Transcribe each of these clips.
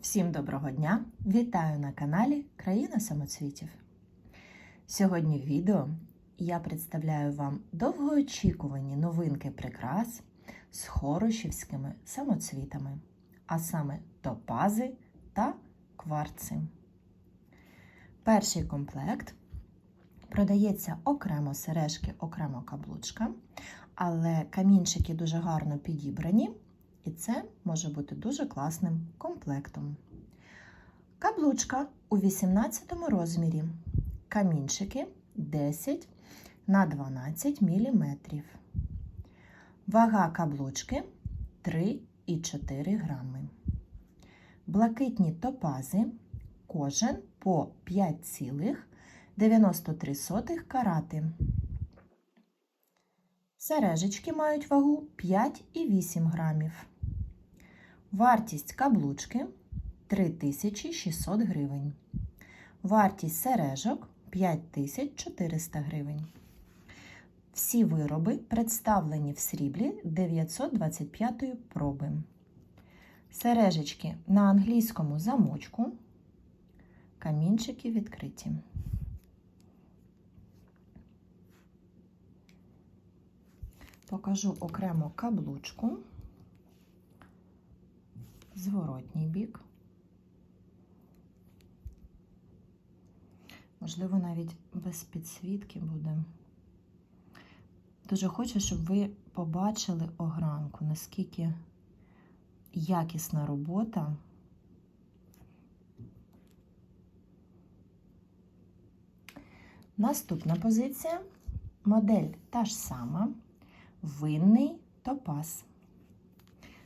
Всім доброго дня! Вітаю на каналі Країна самоцвітів. Сьогодні в відео я представляю вам довгоочікувані новинки прикрас з хорошівськими самоцвітами, а саме топази та кварци. Перший комплект продається окремо сережки, окремо каблучка, але камінчики дуже гарно підібрані. І це може бути дуже класним комплектом. Каблучка у 18 розмірі. Камінчики 10 на 12 мм. Вага каблучки 3,4 грами. Блакитні топази кожен по 5,93 карати. Сережечки мають вагу 5,8 грамів. Вартість каблучки 3600 гривень. Вартість сережок 5400 гривень. Всі вироби представлені в сріблі 925 проби. Сережечки на англійському замочку. Камінчики відкриті. Покажу окремо каблучку, зворотній бік. Можливо, навіть без підсвітки буде. Дуже хочу, щоб ви побачили огранку, наскільки якісна робота. Наступна позиція. Модель та ж сама. Винний топаз.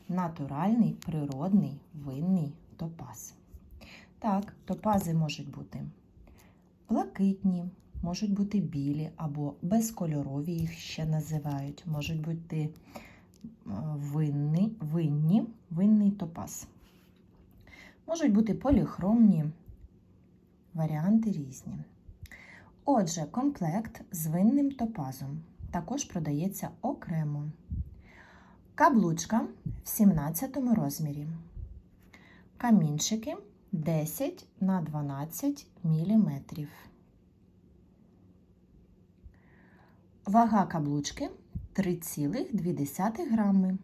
Натуральний природний винний топаз. Так, топази можуть бути блакитні, можуть бути білі або безкольорові, їх ще називають, можуть бути винні, винні, винний топаз. Можуть бути поліхромні варіанти різні. Отже, комплект з винним топазом також продається окремо. Каблучка в 17 розмірі. Камінчики 10 на 12 мм. Вага каблучки 3,2 грами.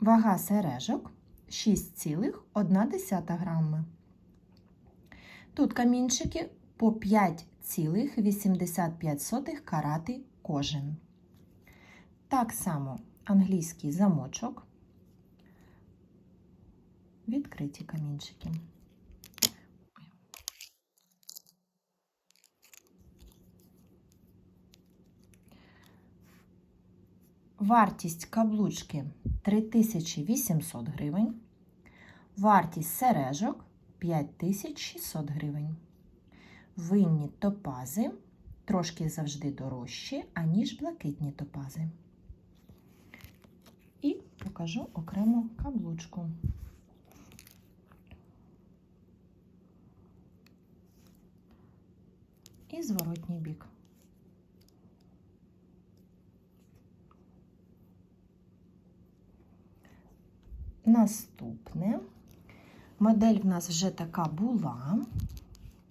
Вага сережок 6,1 грами. Тут камінчики по 5,85 карати кожен. Так само англійський замочок, відкриті камінчики. Вартість каблучки 3800 гривень. Вартість сережок 5600 гривень. Винні топази трошки завжди дорожчі, аніж блакитні топази. І покажу окремо каблучку. І зворотній бік. Наступне. Модель в нас вже така була.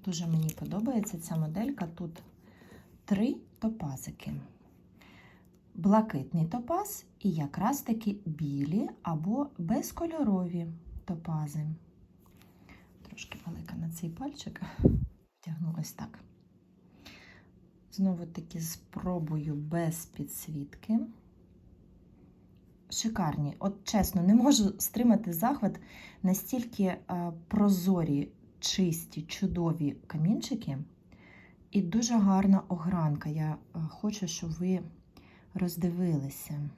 Дуже мені подобається ця моделька. Тут три топазики. Блакитний топаз і якраз таки білі або безкольорові топази. Трошки велика на цей пальчик. Втягну ось так. Знову таки спробую без підсвітки. Шикарні. От чесно, не можу стримати захват настільки прозорі, чисті, чудові камінчики. І дуже гарна огранка. Я хочу, щоб ви роздивилися.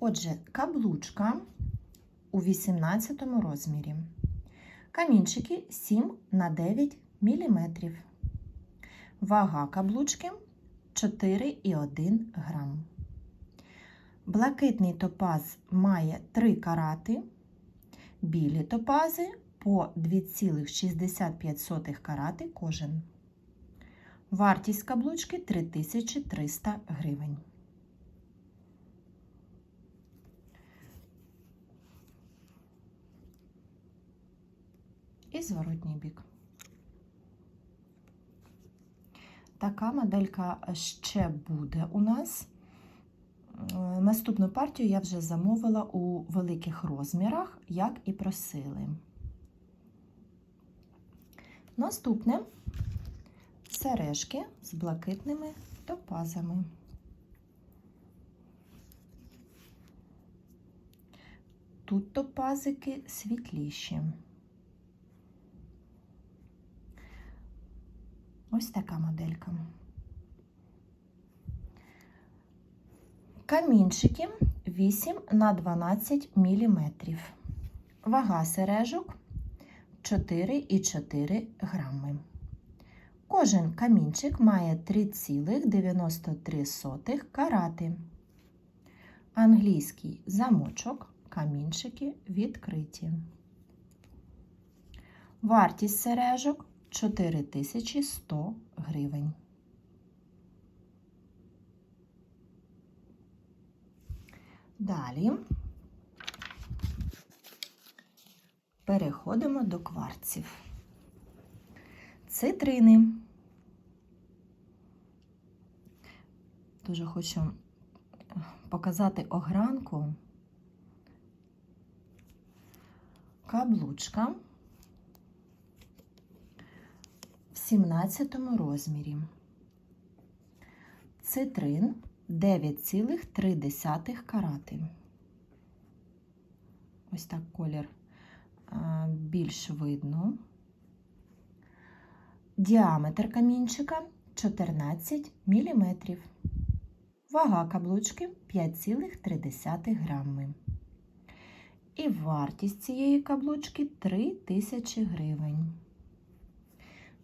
Отже, каблучка у 18 розмірі. Камінчики 7 на 9 мм. Вага каблучки 4,1 грам. Блакитний топаз має 3 карати, білі топази по 2,65 карати кожен. Вартість каблучки 3300 гривень. і зворотній бік. Така моделька ще буде у нас. Наступну партію я вже замовила у великих розмірах, як і просили. Наступне сережки з блакитними топазами. Тут топазики світліші. Ось така моделька. Камінчики 8 на 12 мм. Вага сережок 4,4 грами. Кожен камінчик має 3,93 карати. Англійський замочок, камінчики відкриті. Вартість сережок 4100 гривень. Далі переходимо до кварців. Цитрини. Дуже хочу показати огранку. Каблучка в 17 розмірі. Цитрин 9,3 карати. Ось так колір більш видно. Діаметр камінчика 14 мм. Вага каблучки 5,3 грами. І вартість цієї каблучки 3000 гривень.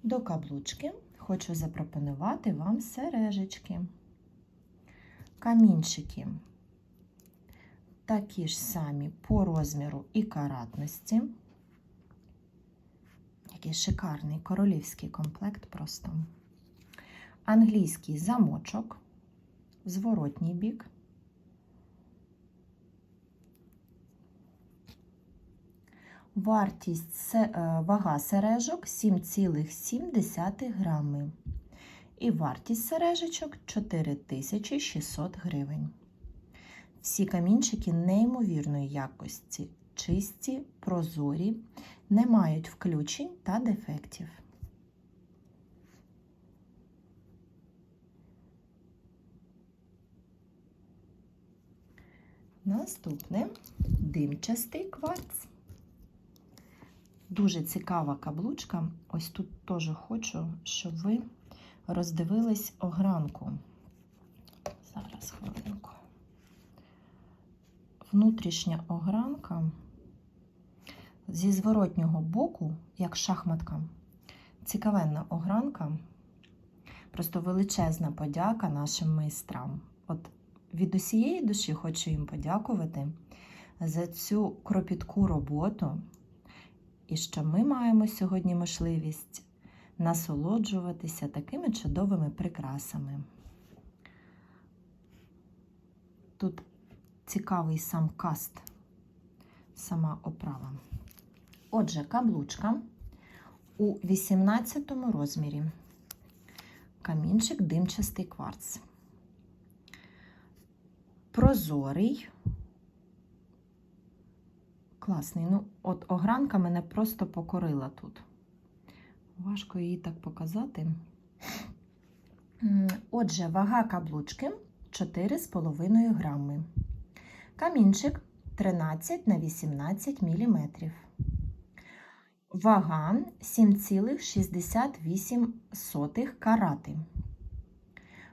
До каблучки хочу запропонувати вам сережечки. Камінчики такі ж самі по розміру і каратності. Який шикарний королівський комплект просто. Англійський замочок, зворотній бік. Вартість е, вага сережок 7,7 грами. І вартість сережечок 4600 гривень. Всі камінчики неймовірної якості, чисті, прозорі, не мають включень та дефектів. Наступне димчастий кварц. Дуже цікава каблучка. Ось тут теж хочу, щоб ви роздивились огранку. Зараз хвилинку. Внутрішня огранка зі зворотнього боку, як шахматка, цікавенна огранка, просто величезна подяка нашим майстрам. От від усієї душі хочу їм подякувати за цю кропітку роботу. І що ми маємо сьогодні можливість насолоджуватися такими чудовими прикрасами. Тут цікавий сам каст, сама оправа. Отже, каблучка у 18 розмірі. Камінчик димчастий кварц. Прозорий. Класний. Ну, от огранка мене просто покорила тут. Важко її так показати. Отже, вага каблучки 4,5 грами. Камінчик 13 на 18 мм. Вага 7,68 карати.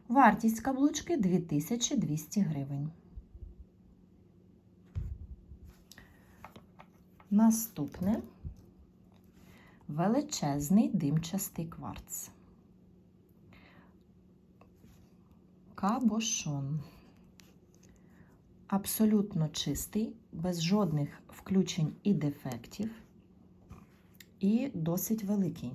Вартість каблучки 2200 гривень. Наступне величезний димчастий кварц. Кабошон. Абсолютно чистий, без жодних включень і дефектів, і досить великий.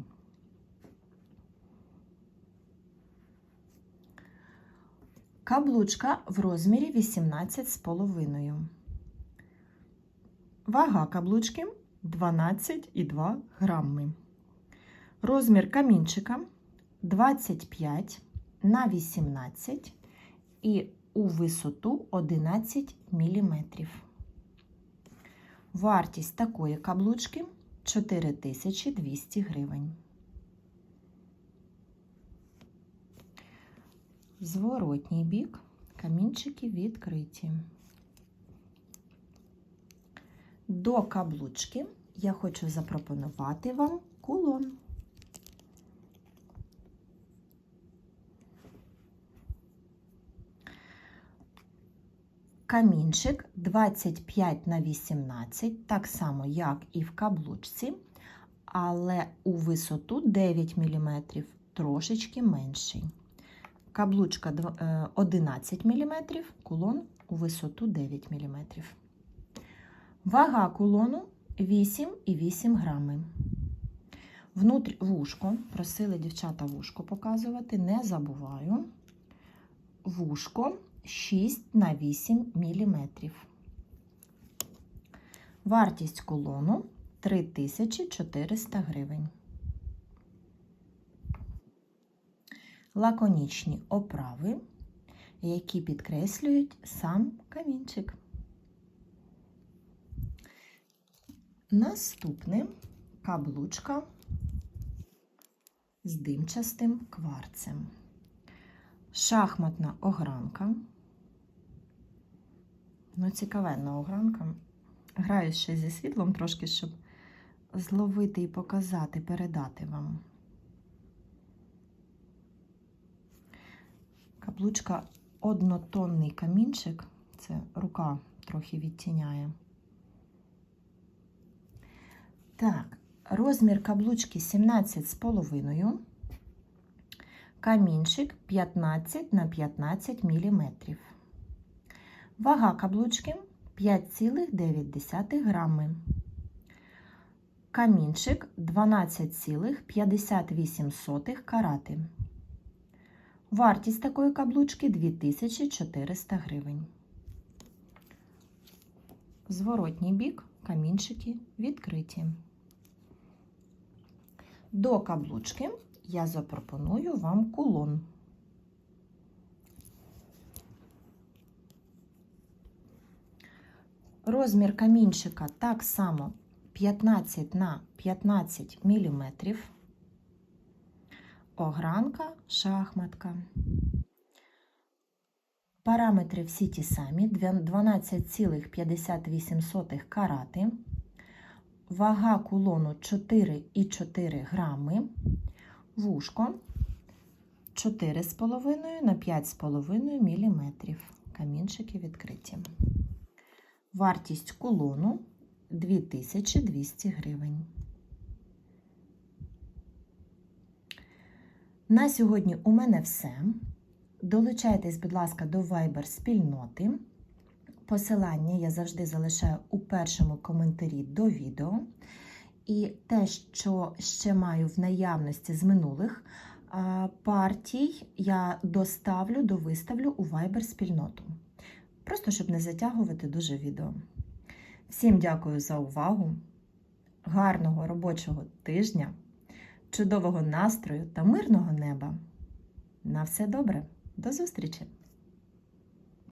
Каблучка в розмірі 18,5. Вага каблучки 12,2 грами. Розмір камінчика 25 на 18 і у висоту 11 мм. Вартість такої каблучки 4200 гривень. Зворотній бік камінчики відкриті. До каблучки я хочу запропонувати вам кулон. Камінчик 25 на 18, так само, як і в каблучці, але у висоту 9 мм, трошечки менший. Каблучка е, 11 мм, кулон у висоту 9 мм. Вага кулону 8,8 грами. Внутрі вушко, просили дівчата вушко показувати, не забуваю. Вушко 6 на 8 мм. Вартість кулону 3400 гривень. Лаконічні оправи, які підкреслюють сам камінчик. Наступне каблучка з димчастим кварцем. Шахматна огранка. Ну, цікавенна огранка. Граю ще зі світлом трошки, щоб зловити і показати, передати вам. Каблучка однотонний камінчик. Це рука трохи відтіняє. Так, розмір каблучки 17,5, камінчик 15 на 15 мм. Вага каблучки 5,9 грами. Камінчик 12,58 карати. Вартість такої каблучки 2400 гривень. Зворотній бік камінчики відкриті. До каблучки я запропоную вам кулон. Розмір камінчика так само 15 на 15 мм. Огранка, шахматка. Параметри всі ті самі: 12,58 карати. Вага кулону 4,4 грами. Вушко 4,5 на 5,5 мм. Камінчики відкриті. Вартість кулону 2200 гривень. На сьогодні у мене все. Долучайтесь, будь ласка, до Viber спільноти. Посилання я завжди залишаю у першому коментарі до відео. І те, що ще маю в наявності з минулих партій, я доставлю, довиставлю у Viber спільноту. Просто щоб не затягувати дуже відео. Всім дякую за увагу, гарного робочого тижня, чудового настрою та мирного неба. На все добре! До зустрічі!